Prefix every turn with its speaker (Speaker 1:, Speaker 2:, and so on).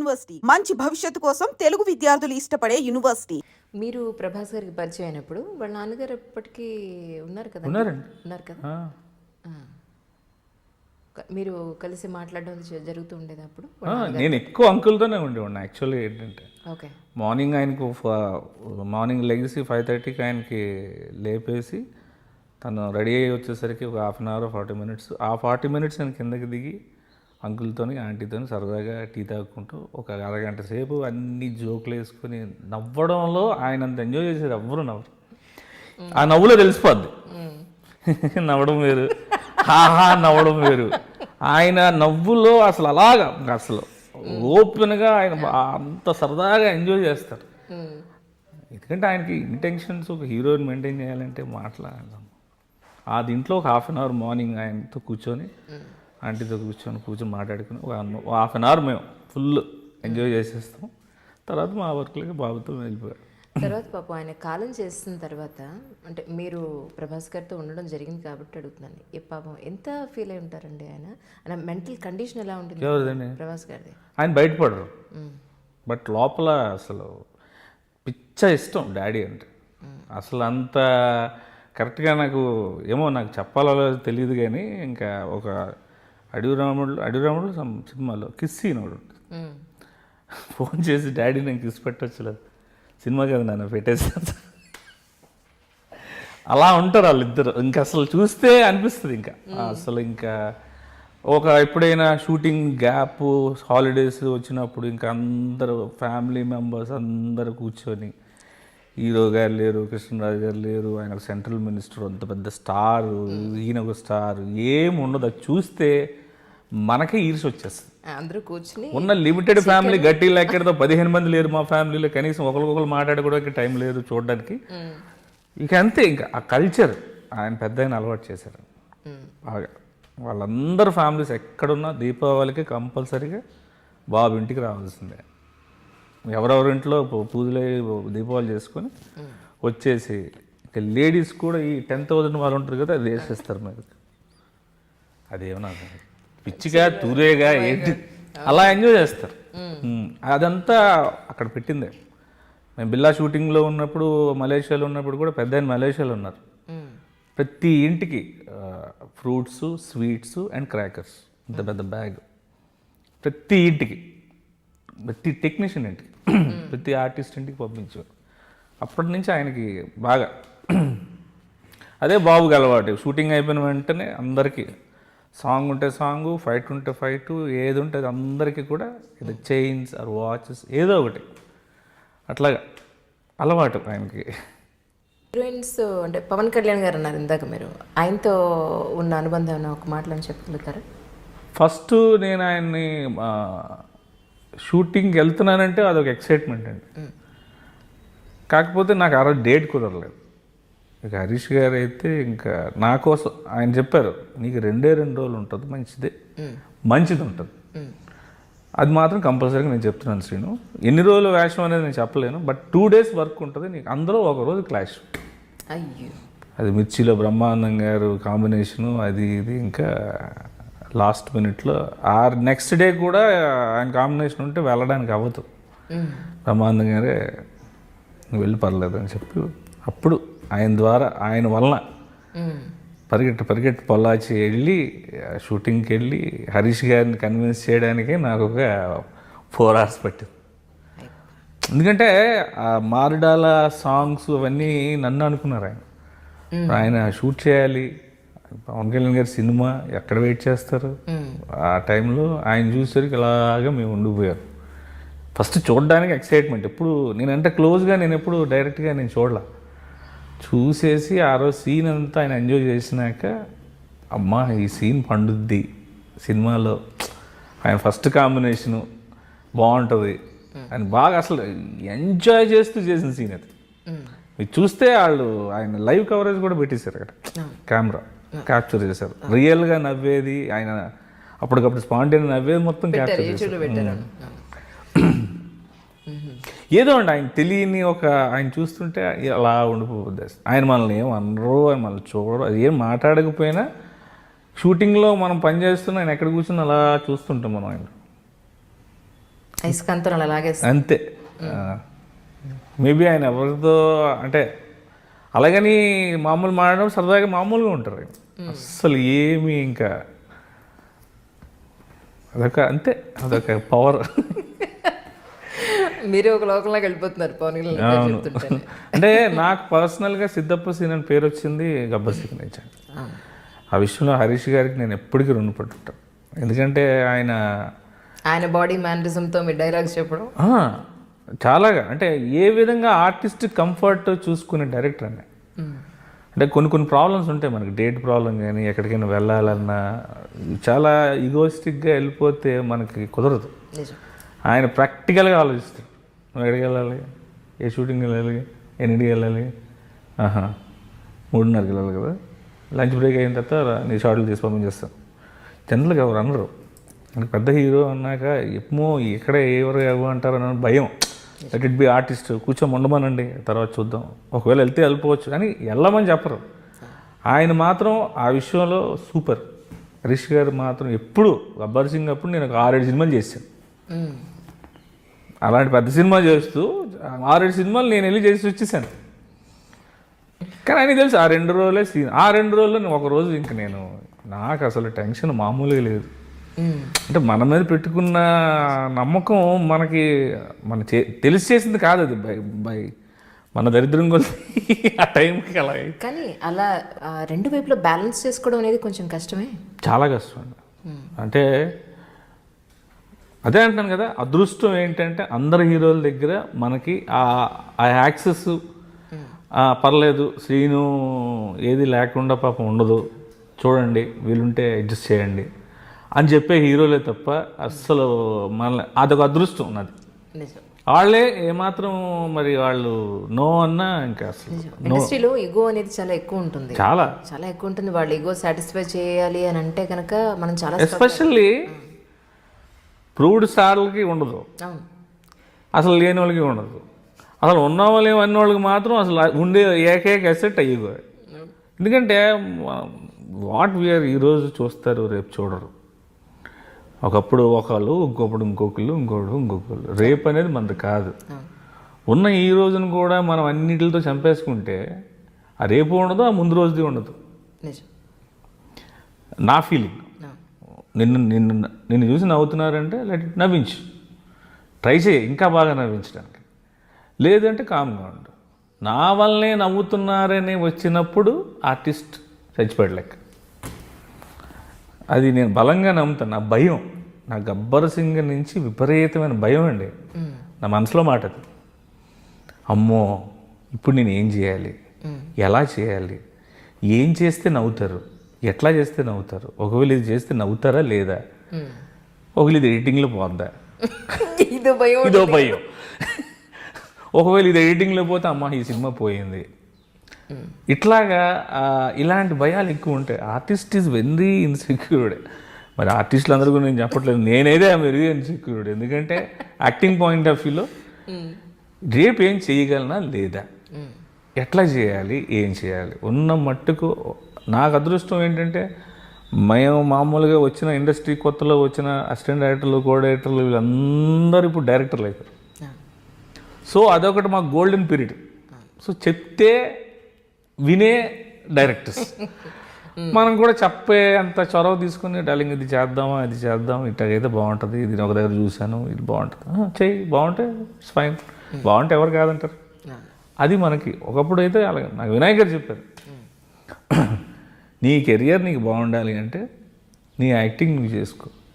Speaker 1: University. మంచి భవిష్యత్తు కోసం తెలుగు విద్యార్థులు ఇష్టపడే యూనివర్సిటీ.
Speaker 2: మీరు ప్రభాస్ గారికి పరిచయం అయినప్పుడు వాళ్ళ నాన్నగారు ఎప్పటికీ ఉన్నారు కదా
Speaker 3: ఉన్నారండి.
Speaker 2: ఉన్నారు కదా? మీరు కలిసి మాట్లాడడం జరుగుతూ ఉండేది అప్పుడు?
Speaker 3: నేను ఎక్కువ అంకుల్తోనే ఉండేవాడిని. యాక్చువల్లీ ఏంటంటే
Speaker 2: ఓకే.
Speaker 3: మార్నింగ్ ఆయనకు మార్నింగ్ లెగిసి ఫైవ్ థర్టీకి ఆయనకి లేపేసి తను రెడీ అయ్యి వచ్చేసరికి ఒక half an hour forty minutes ఆ ఫార్టీ మినిట్స్ నేను కిందకి దిగి అంకుల్తోని ఆంటీతోని సరదాగా టీ తాగుకుంటూ ఒక అరగంట సేపు అన్ని జోకులు వేసుకొని నవ్వడంలో ఆయన అంత ఎంజాయ్ చేసేది ఎవ్వరు నవ్వరు. ఆ నవ్వులో తెలిసిపోద్ది. నవ్వడం వేరు. హాహా నవ్వడం వేరు. ఆయన నవ్వులో అసలు అలాగా అసలు ఓపెన్గా ఆయన అంత సరదాగా ఎంజాయ్ చేస్తారు. ఎందుకంటే ఆయనకి ఇంటెన్షన్స్ ఒక హీరోని మెయింటైన్ చేయాలంటే మాట్లాడదాం. ఆ దీంట్లో ఒక హాఫ్ అన్ అవర్ మార్నింగ్ ఆయనతో కూర్చొని ఆంటీతో కూర్చొని కూర్చొని మాట్లాడుకుని ఒక హాఫ్ అన్ అవర్ మేము ఫుల్ ఎంజాయ్ చేసేస్తాం. తర్వాత మా వర్క్లకి బాబుతో వెళ్ళిపోయారు
Speaker 2: తర్వాత పాపం ఆయన కాలం చేసిన తర్వాత అంటే మీరు ప్రభాస్ గారితో ఉండడం జరిగింది కాబట్టి అడుగుతున్నాను. ఏ పాపం ఎంత ఫీల్ అయి ఉంటారండి ఆయన? ఆయన మెంటల్ కండిషన్ ఎలా ఉంటుంది
Speaker 3: ఎవరిదండి?
Speaker 2: ప్రభాస్ గారిది?
Speaker 3: ఆయన బయటపడరు. బట్ లోపల అసలు పిచ్చ ఇష్టం డాడీ అంటే. అసలు అంత కరెక్ట్గా నాకు ఏమో నాకు చెప్పాలో తెలియదు కానీ ఇంకా ఒక అడవి రాముడు అడవి రాముడు సినిమాలో కిస్ సీన్ ఒకటి ఉంటుంది.
Speaker 2: మ్మ్.
Speaker 3: ఫోన్ చేసి డాడీ నేను కిస్ పెట్టొచ్చులేదు సినిమా కదా నన్ను పెట్టేసాను అలా ఉంటారు వాళ్ళిద్దరు. ఇంకా అసలు చూస్తే అనిపిస్తుంది ఇంకా. అసలు ఇంకా ఒక ఎప్పుడైనా షూటింగ్ గ్యాప్ హాలిడేస్ వచ్చినప్పుడు ఇంకా అందరూ ఫ్యామిలీ మెంబర్స్ అందరూ కూర్చొని హీరో గారు లేరు కృష్ణరాజు గారు లేరు ఆయన సెంట్రల్ మినిస్టర్ అంత పెద్ద స్టార్ ఈయన ఒక స్టార్ ఏం ఉండదు. అది చూస్తే మనకే ఈర్ష వచ్చేస్తుంది.
Speaker 2: అందరూ కూర్చుని
Speaker 3: ఉన్న లిమిటెడ్ ఫ్యామిలీ గట్టి లెక్కడతో పదిహేను మంది లేరు మా ఫ్యామిలీలో కనీసం ఒకరికొకరు మాట్లాడుకోవడానికి టైం లేదు చూడడానికి. ఇక అంతే ఇంకా ఆ కల్చర్ ఆయన పెద్ద ఆయన అలవాటు చేశారు. బాగా. వాళ్ళందరూ ఫ్యామిలీస్ ఎక్కడున్నా దీపావళికి కంపల్సరీగా బాబు ఇంటికి రావాల్సిందే. ఎవరెవరి ఇంట్లో పూ- పూజలు దీపావళి చేసుకొని వచ్చేసి ఇక లేడీస్ కూడా ఈ టెన్ థౌజండ్ వాళ్ళు ఉంటారు కదా అది వేసేస్తారు మీరు అదేమో నాకు పిచ్చిగా తూరేగా ఏంటి? అలా ఎంజాయ్ చేస్తారు. అదంతా అక్కడ పెట్టిందే. మేము బిల్లా షూటింగ్లో ఉన్నప్పుడు మలేషియాలో ఉన్నప్పుడు కూడా పెద్ద ఆయన మలేషియాలో ఉన్నారు. ప్రతి ఇంటికి ఫ్రూట్స్ స్వీట్స్ అండ్ క్రాకర్స్. ఇంత పెద్ద బ్యాగ్. ప్రతి ఇంటికి. ప్రతి టెక్నీషియన్ ఇంటికి ప్రతి ఆర్టిస్ట్ ఇంటికి పంపించారు అప్పటి నుంచి ఆయనకి బాగా అదే బాబుకి అలవాటు. షూటింగ్ అయిపోయిన వెంటనే అందరికీ సాంగ్ ఉంటే సాంగ్ ఫైట్ ఉంటే ఫైట్ ఏది ఉంటే అది అందరికీ కూడా ఇది చైన్స్ ఆర్ వాచెస్ ఏదో ఒకటి. అట్లాగా అలవాటు ఆయనకి.
Speaker 2: హీరోయిన్స్ అంటే పవన్ కళ్యాణ్ గారు అన్నారు ఇందాక మీరు. ఆయనతో ఉన్న అనుబంధం ఒక మాటలో చెప్పగలుగుతారా?
Speaker 3: ఫస్ట్ నేను ఆయన్ని షూటింగ్కి వెళ్తున్నానంటే అదొక ఎక్సైట్మెంట్ అండి. కాకపోతే నాకు ఆ రోజు డేట్ కుదరలేదు. ఇక హరీష్ గారు అయితే ఇంకా నా కోసం ఆయన చెప్పారు నీకు రెండే రెండు రోజులు ఉంటుంది మంచిదే. మంచిది ఉంటుంది. అది మాత్రం కంపల్సరీగా నేను చెప్తున్నాను శ్రీను. ఎన్ని రోజులు వేషం అనేది నేను చెప్పలేను బట్ టూ డేస్ వర్క్ ఉంటుంది నీకు అందులో ఒక రోజు క్లాష్
Speaker 2: అయ్యో.
Speaker 3: అది మిర్చిలో బ్రహ్మానందం గారు కాంబినేషను అది ఇది ఇంకా లాస్ట్ మినిట్లో. ఆ నెక్స్ట్ డే కూడా ఆయన కాంబినేషన్ ఉంటే వెళ్ళడానికి అవ్వదు. బ్రహ్మానందం గారే నువ్వు వెళ్ళి పర్లేదు అని చెప్పి అప్పుడు ఆయన ద్వారా ఆయన వలన. పరిగెట్టు పరిగెట్టు పొల్లాచి వెళ్ళి షూటింగ్కి వెళ్ళి హరీష్ గారిని కన్విన్స్ చేయడానికి నాకు ఒక ఫోర్ అవర్స్ పట్టింది. ఎందుకంటే ఆ మారుడాల సాంగ్స్ అవన్నీ నన్ను అనుకున్నారు ఆయన. ఆయన షూట్ చేయాలి పవన్ కళ్యాణ్ గారి సినిమా ఎక్కడ వెయిట్ చేస్తారు? ఆ టైంలో ఆయన చూసేసరికి ఇలాగా మేము ఉండిపోయారు ఫస్ట్ చూడడానికి ఎక్సైట్మెంట్ ఎప్పుడు నేనంటే క్లోజ్గా నేను ఎప్పుడు డైరెక్ట్గా నేను చూడలా. చూసేసి ఆ రోజు సీన్ అంతా ఆయన ఎంజాయ్ చేసినాక అమ్మా ఈ సీన్ పండుద్ది సినిమాలో. ఆయన ఫస్ట్ కాంబినేషను బాగుంటుంది. అని బాగా అసలు ఎంజాయ్ చేస్తూ చేసిన సీన్ అది. మీరు చూస్తే వాళ్ళు ఆయన లైవ్ కవరేజ్ కూడా పెట్టేశారు అక్కడ. కెమెరా క్యాప్చర్ చేశారు. రియల్గా నవ్వేది ఆయన అప్పటికప్పుడు స్పాంటేన్ నవ్వేది మొత్తం క్యాప్చర్ చేశారు.
Speaker 2: పెట్టారు.
Speaker 3: ఏదో అండి ఆయన తెలియని ఒక ఆయన చూస్తుంటే అలా ఉండిపోద్ది ఆయన మనల్ని ఏం అనరు అని మనల్ని చూడరు అది ఏం మాట్లాడకపోయినా షూటింగ్లో మనం పని చేస్తున్నా ఆయన ఎక్కడ కూర్చుని అలా చూస్తుంటాం మనం ఆయన. అంతే. మేబీ ఆయన ఎవరితో అంటే అలాగని మామూలు మాట్లాడడం సరదాగా మామూలుగా ఉంటారు. అస్సలు ఏమి ఇంకా అదొక అంతే అదొక పవర్
Speaker 2: మీరే ఒక లోకంలోకి వెళ్ళిపోతున్నారు పవన్
Speaker 3: అంటే నాకు పర్సనల్గా సిద్ధప్ప సీన్ అని పేరు వచ్చింది నుంచి
Speaker 2: అవును.
Speaker 3: ఆ. విషయంలో హరీష్ గారికి నేను ఎప్పటికీ రుణపడి ఉంటాను ఎందుకంటే ఆయన
Speaker 2: ఆయన బాడీ మేనరిజంతో మీ డైలాగ్స్ చెప్పడం.
Speaker 3: చాలాగా. అంటే ఏ విధంగా ఆర్టిస్ట్ కంఫర్ట్ చూసుకునే డైరెక్టర్ అనే అంటే కొన్ని కొన్ని ప్రాబ్లమ్స్ ఉంటాయి మనకి. డేట్ ప్రాబ్లం కానీ ఎక్కడికైనా వెళ్ళాలన్నా చాలా ఈగోయిస్టిక్గా వెళ్ళిపోతే మనకి కుదరదు. ఆయన ప్రాక్టికల్గా ఆలోచిస్తాడు. నువ్వు ఎక్కడికి వెళ్ళాలి? ఏ షూటింగ్ వెళ్ళాలి? ఎన్నింటికి వెళ్ళాలి? ఆహా. మూడున్నరకి వెళ్ళాలి కదా. లంచ్ బ్రేక్ అయిన తర్వాత నీ షార్ట్లు తీసి పంపించేస్తాను. జనరల్గా ఎవరు అనరు. పెద్ద హీరో అన్నాక ఎప్పుమో ఎక్కడ ఎవరు ఎవరు అంటారు అన్న భయం. లెట్ ఇట్ బి ఆర్టిస్ట్ కూర్చొని ఉండమనండి తర్వాత చూద్దాం. ఒకవేళ వెళ్తే వెళ్ళిపోవచ్చు. కానీ వెళ్ళమని చెప్పరు. ఆయన మాత్రం ఆ విషయంలో సూపర్ హరీష్ గారు మాత్రం ఎప్పుడు గబ్బర్ సింగ్ అప్పుడు నేను ఒక ఆరేడు సినిమాలు చేశాను. అలాంటి పెద్ద సినిమా చేస్తూ ఆరేడు సినిమాలు నేను వెళ్ళి చేసి వచ్చేసాను. కానీ ఆయన తెలుసు ఆ రెండు రోజులే సీన్ ఆ రెండు రోజుల్లో ఒక రోజు ఇంక నేను నాకు అసలు టెన్షన్ మామూలుగా లేదు. అంటే మన మీద పెట్టుకున్న నమ్మకం మనకి మన చే తెలిసి చేసింది కాదు అది బై బై మన దరిద్రం కొద్ది ఆ టైంకి అలా.
Speaker 2: కానీ అలా రెండు వైపులో బ్యాలెన్స్ చేసుకోవడం అనేది కొంచెం కష్టమే.
Speaker 3: చాలా కష్టం అండి. అంటే అదే అంటాను కదా అదృష్టం ఏంటంటే అందరు హీరోల దగ్గర మనకి ఆ ఆ యాక్సెస్ పర్లేదు శ్రీను ఏది లేకుండా పాపం ఉండదు. చూడండి వీలుంటే అడ్జస్ట్ చేయండి. అని చెప్పే హీరోలే తప్ప అస్సలు మన అదొక అదృష్టం నాది.
Speaker 2: నిజం.
Speaker 3: వాళ్ళే ఏమాత్రం మరి వాళ్ళు నో అన్నా ఇంకా అసలు
Speaker 2: ఇండస్ట్రీలో ఈగో అనేది చాలా ఎక్కువ ఉంటుంది.
Speaker 3: చాలా.
Speaker 2: చాలా ఎక్కువ ఉంటుంది. వాళ్ళు ఈగో సాటిస్ఫై చేయాలి అని అంటే కనుక మనం చాలా
Speaker 3: ఎస్పెషల్లీ ప్రూవ్డ్ స్టార్లకి ఉండదు. అసలు లేని వాళ్ళకి ఉండదు. అసలు ఉన్న వాళ్ళు అన్న వాళ్ళకి మాత్రం అసలు ఉండే ఏకైక అసెట్ అయ్యో ఎందుకంటే వాట్ వీఆర్ ఈరోజు చూస్తారు రేపు చూడరు. ఒకప్పుడు ఒకళ్ళు ఇంకొకడు ఇంకొకళ్ళు ఇంకొకడు ఇంకొకళ్ళు. రేపు అనేది మనది కాదు. ఉన్న ఈ రోజును కూడా మనం అన్నిటితో చంపేసుకుంటే ఆ రేపు ఉండదు ఆ ముందు రోజుది ఉండదు. నా ఫీలింగ్. నిన్ను నిన్ను నిన్ను చూసి నవ్వుతున్నారంటే లెట్ ఇట్ నవ్వించు. ట్రై చేయి ఇంకా బాగా నవ్వించడానికి. లేదంటే కామ్గా ఉండు. నా వల్లనే నవ్వుతున్నారని వచ్చినప్పుడు ఆర్టిస్ట్ చచ్చిపోయాడు లెక్క. అది నేను బలంగా నమ్ముతాను. నా భయం నా గబ్బర్ సింగ్ నుంచి విపరీతమైన భయం అండి. నా మనసులో మాట అది. అమ్మో ఇప్పుడు నేను ఏం చేయాలి? ఎలా చేయాలి? ఏం చేస్తే నవ్వుతారు? ఎట్లా చేస్తే నవ్వుతారు? ఒకవేళ ఇది చేస్తే నవ్వుతారా లేదా. ఒకవేళ ఇది ఎడిటింగ్లో పోద్దా?
Speaker 2: ఇదో భయం
Speaker 3: ఇదో భయం. ఒకవేళ ఇది ఎడిటింగ్లో పోతే అమ్మ ఈ సినిమా పోయింది. ఇట్లాగా ఇలాంటి భయాలు ఎక్కువ ఉంటాయి. ఆర్టిస్ట్ ఈజ్ వెరీ ఇన్సెక్యూర్డ్ మరి ఆర్టిస్టులు అందరూ నేను చెప్పట్లేదు. నేనేదే వెరీ ఇన్సెక్యూర్డ్ ఎందుకంటే యాక్టింగ్ పాయింట్ ఆఫ్ వ్యూలో రేపు ఏం చేయగలనా లేదా? ఎట్లా చేయాలి? ఏం చేయాలి? ఉన్న మట్టుకు నాకు అదృష్టం ఏంటంటే మేము మామూలుగా వచ్చిన ఇండస్ట్రీ కొత్తలో వచ్చిన అసిస్టెంట్ డైరెక్టర్లు కో డైరెక్టర్లు వీళ్ళందరూ ఇప్పుడు డైరెక్టర్లు అయిపోయారు. సో అదొకటి మాకు గోల్డెన్ పీరియడ్ సో చెప్తే వినే డైరెక్టర్స్. మనం కూడా చెప్పే అంత చొరవ తీసుకుని డార్లింగ్ ఇది చేద్దామా ఇది చేద్దాం ఇట్లాగైతే బాగుంటుంది ఇది ఒక దగ్గర చూశాను ఇది బాగుంటుంది. "ఆ, చెయ్యి బాగుంటే ఇట్స్ ఫైన్ బాగుంటే ఎవరు కాదంటారు? అది మనకి ఒకప్పుడు అయితే అలాగే నాకు వినాయక్ గారు చెప్పారు. నీ కెరియర్ నీకు బాగుండాలి అంటే నీ యాక్టింగ్ నువ్వు చేసుకో.